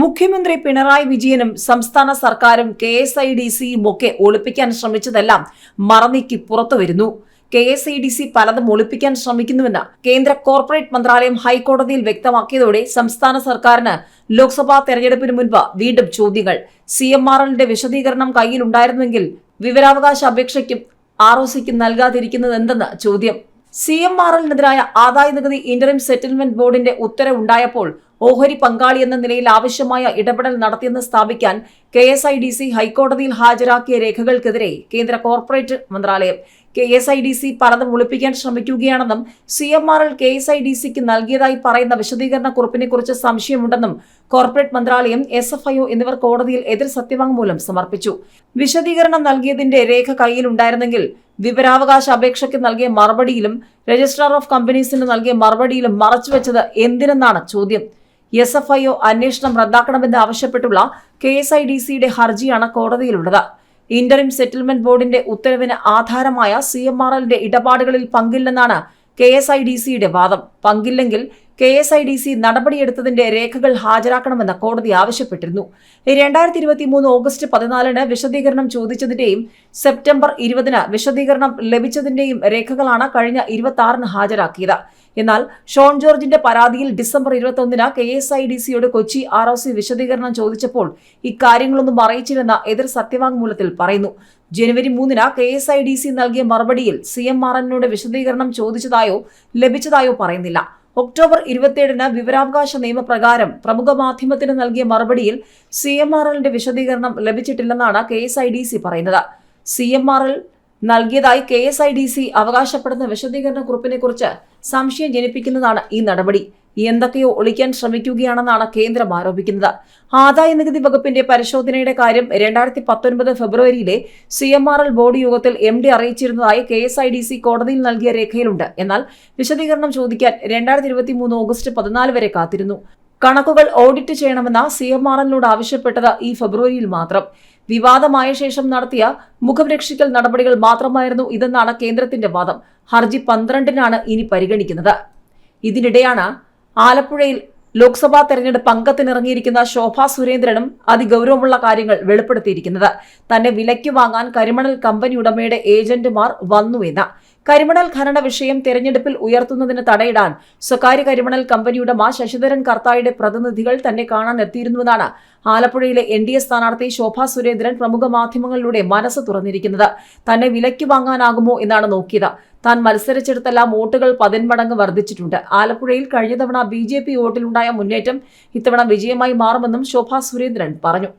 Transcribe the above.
മുഖ്യമന്ത്രി പിണറായി വിജയനും സംസ്ഥാന സർക്കാരും കെ എസ് ഐ ഡി സിയും ഒക്കെ ഒളിപ്പിക്കാൻ ശ്രമിച്ചതെല്ലാം മറനീക്കി പുറത്തു വരുന്നു. K S I D C പലതും ഒളിപ്പിക്കാൻ ശ്രമിക്കുന്നുവെന്ന് കേന്ദ്ര കോർപ്പറേറ്റ് മന്ത്രാലയം ഹൈക്കോടതിയിൽ വ്യക്തമാക്കിയതോടെ സംസ്ഥാന സർക്കാരിന് ലോക്സഭാ തെരഞ്ഞെടുപ്പിന് മുൻപ് വീണ്ടും ചോദ്യങ്ങൾ. സി എം ആർ എല്ലിന്റെ വിശദീകരണം കയ്യിലുണ്ടായിരുന്നുവെങ്കിൽ വിവരാവകാശ അപേക്ഷയ്ക്കും ആർ ഒ സിക്കും നൽകാതിരിക്കുന്നത് എന്തെന്ന് ചോദ്യം. സി എം ആർ എല്ലിനെതിരായ ആദായ നികുതി ഇന്ററിം സെറ്റിൽമെന്റ് ബോർഡിന്റെ ഉത്തരവുണ്ടായപ്പോൾ ഓഹരി പങ്കാളി എന്ന നിലയിൽ ആവശ്യമായ ഇടപെടൽ നടത്തിയെന്ന് സ്ഥാപിക്കാൻ K S I D C ഹൈക്കോടതിയിൽ ഹാജരാക്കിയ രേഖകൾക്കെതിരെ കേന്ദ്ര കോർപ്പറേറ്റ് മന്ത്രാലയം K S I D C പലതും ഒളിപ്പിക്കാൻ ശ്രമിക്കുകയാണെന്നും C M R L K S I D സിക്ക് നൽകിയതായി പറയുന്ന വിശദീകരണ കുറിപ്പിനെ കുറിച്ച് സംശയമുണ്ടെന്നും കോർപ്പറേറ്റ് മന്ത്രാലയം എസ് എഫ് ഐ ഒ എന്നിവർ കോടതിയിൽ എതിർ സത്യവാങ്മൂലം സമർപ്പിച്ചു. വിശദീകരണം നൽകിയതിന്റെ രേഖ കയ്യിലുണ്ടായിരുന്നെങ്കിൽ വിവരാവകാശ അപേക്ഷയ്ക്ക് നൽകിയ മറുപടിയിലും രജിസ്ട്രാർ ഓഫ് കമ്പനീസിന് നൽകിയ മറുപടിയിലും മറച്ചുവെച്ചത് എന്തിനെന്നാണ് ചോദ്യം. എസ് എഫ് ഐ ഒ അന്വേഷണം റദ്ദാക്കണമെന്ന് ആവശ്യപ്പെട്ടുള്ള കെ എസ് ഐ ഡി സിയുടെ ഹർജിയാണ് കോടതിയിലുള്ളത്. ഇന്ററിം സെറ്റിൽമെന്റ് ബോർഡിന്റെ ഉത്തരവിന് ആധാരമായ സി എം ആർ എല്ലിന്റെ ഇടപാടുകളിൽ പങ്കില്ലെന്നാണ് കെ എസ് ഐ ഡി സിയുടെ വാദം. പങ്കില്ലെങ്കിൽ K S I D C നടപടിയെടുത്തതിന്റെ രേഖകൾ ഹാജരാക്കണമെന്ന് കോടതി ആവശ്യപ്പെട്ടിരുന്നു. രണ്ടായിരത്തി ഇരുപത്തി മൂന്ന് ഓഗസ്റ്റ് പതിനാലിന് വിശദീകരണം ചോദിച്ചതിന്റെയും സെപ്റ്റംബർ ഇരുപതിന് വിശദീകരണം ലഭിച്ചതിന്റെയും രേഖകളാണ് കഴിഞ്ഞ ഇരുപത്തി ഹാജരാക്കിയത്. എന്നാൽ ഷോൺ ജോർജിന്റെ പരാതിയിൽ ഡിസംബർ ഇരുപത്തൊന്നിന് കെ എസ് ഐ ഡി സിയോട് കൊച്ചി ആർ ഒ സി വിശദീകരണം ചോദിച്ചപ്പോൾ ഇക്കാര്യങ്ങളൊന്നും അറിയിച്ചില്ലെന്ന് എതിർ സത്യവാങ്മൂലത്തിൽ പറയുന്നു. ജനുവരി മൂന്നിന് K S I D C നൽകിയ മറുപടിയിൽ സി എം ആർ എന്നോട് വിശദീകരണം ചോദിച്ചതായോ ലഭിച്ചതായോ പറയുന്നില്ല. ഒക്ടോബർ ഇരുപത്തിയേഴിന് വിവരാവകാശ നിയമപ്രകാരം പ്രമുഖ മാധ്യമത്തിന് നൽകിയ മറുപടിയിൽ സി എം ആർ എല്ലിന്റെ വിശദീകരണം ലഭിച്ചിട്ടില്ലെന്നാണ് K S I D C പറയുന്നത്. സി എം ആർ എൽ നൽകിയതായി K S I D C അവകാശപ്പെടുന്ന വിശദീകരണ കുറിപ്പിനെ കുറിച്ച് സംശയം ജനിപ്പിക്കുന്നതാണ് ഈ നടപടി. എന്തൊക്കെയോ ഒളിക്കാൻ ശ്രമിക്കുകയാണെന്നാണ് കേന്ദ്രം ആരോപിക്കുന്നത്. ആദായ നികുതി വകുപ്പിന്റെ പരിശോധനയുടെ കാര്യം രണ്ടായിരത്തി പത്തൊൻപത് ഫെബ്രുവരിയിലെ C M R L board യോഗത്തിൽ M D അറിയിച്ചിരുന്നതായി K S I D C കോടതിയിൽ നൽകിയ രേഖയിലുണ്ട്. എന്നാൽ വിശദീകരണം ചോദിക്കാൻ രണ്ടായിരത്തി ഇരുപത്തി മൂന്ന് ഓഗസ്റ്റ് പതിനാല് വരെ കാത്തിരുന്നു. കണക്കുകൾ ഓഡിറ്റ് ചെയ്യണമെന്ന സി എം ആർ എല്ലിനോട് ആവശ്യപ്പെട്ടത് ഈ ഫെബ്രുവരിയിൽ മാത്രം. വിവാദമായ ശേഷം നടത്തിയ മുഖംരക്ഷിക്കൽ നടപടികൾ മാത്രമായിരുന്നു ഇതെന്നാണ് കേന്ദ്രത്തിന്റെ വാദം. ഹർജി പന്ത്രണ്ടിനാണ് ഇനി പരിഗണിക്കുന്നത്. ഇതിനിടെയാണ് ആലപ്പുഴയിൽ ലോക്സഭാ തെരഞ്ഞെടുപ്പ് അംഗത്തിനിറങ്ങിയിരിക്കുന്ന ശോഭാ സുരേന്ദ്രനും അതിഗൗരവമുള്ള കാര്യങ്ങൾ വെളിപ്പെടുത്തിയിരിക്കുന്നത്. തന്നെ വിലയ്ക്ക് വാങ്ങാൻ കരിമണൽ കമ്പനി ഉടമയുടെ ഏജന്റുമാർ വന്നുവെന്ന് കരിമണൽ ഖനന വിഷയം തെരഞ്ഞെടുപ്പിൽ ഉയർത്തുന്നതിന് തടയിടാൻ സ്വകാര്യ കരിമണൽ കമ്പനിയുടെ മാ ശശിധരൻ കർത്തായുടെ പ്രതിനിധികൾ തന്നെ കാണാൻ എത്തിയിരുന്നുവെന്നാണ് ആലപ്പുഴയിലെ എൻ ഡി എ സ്ഥാനാർത്ഥി ശോഭാ സുരേന്ദ്രൻ പ്രമുഖ മാധ്യമങ്ങളിലൂടെ മനസ്സ് തുറന്നിരിക്കുന്നത്. തന്നെ വിലയ്ക്ക് വാങ്ങാനാകുമോ എന്നാണ് നോക്കിയത്. താൻ മത്സരിച്ചെടുത്തെല്ലാം വോട്ടുകൾ പതിന്മടങ്ങ് വർദ്ധിച്ചിട്ടുണ്ട്. ആലപ്പുഴയിൽ കഴിഞ്ഞ തവണ ബി ജെ പി വോട്ടിലുണ്ടായ മുന്നേറ്റം ഇത്തവണ വിജയമായി മാറുമെന്നും ശോഭാ സുരേന്ദ്രൻ പറഞ്ഞു.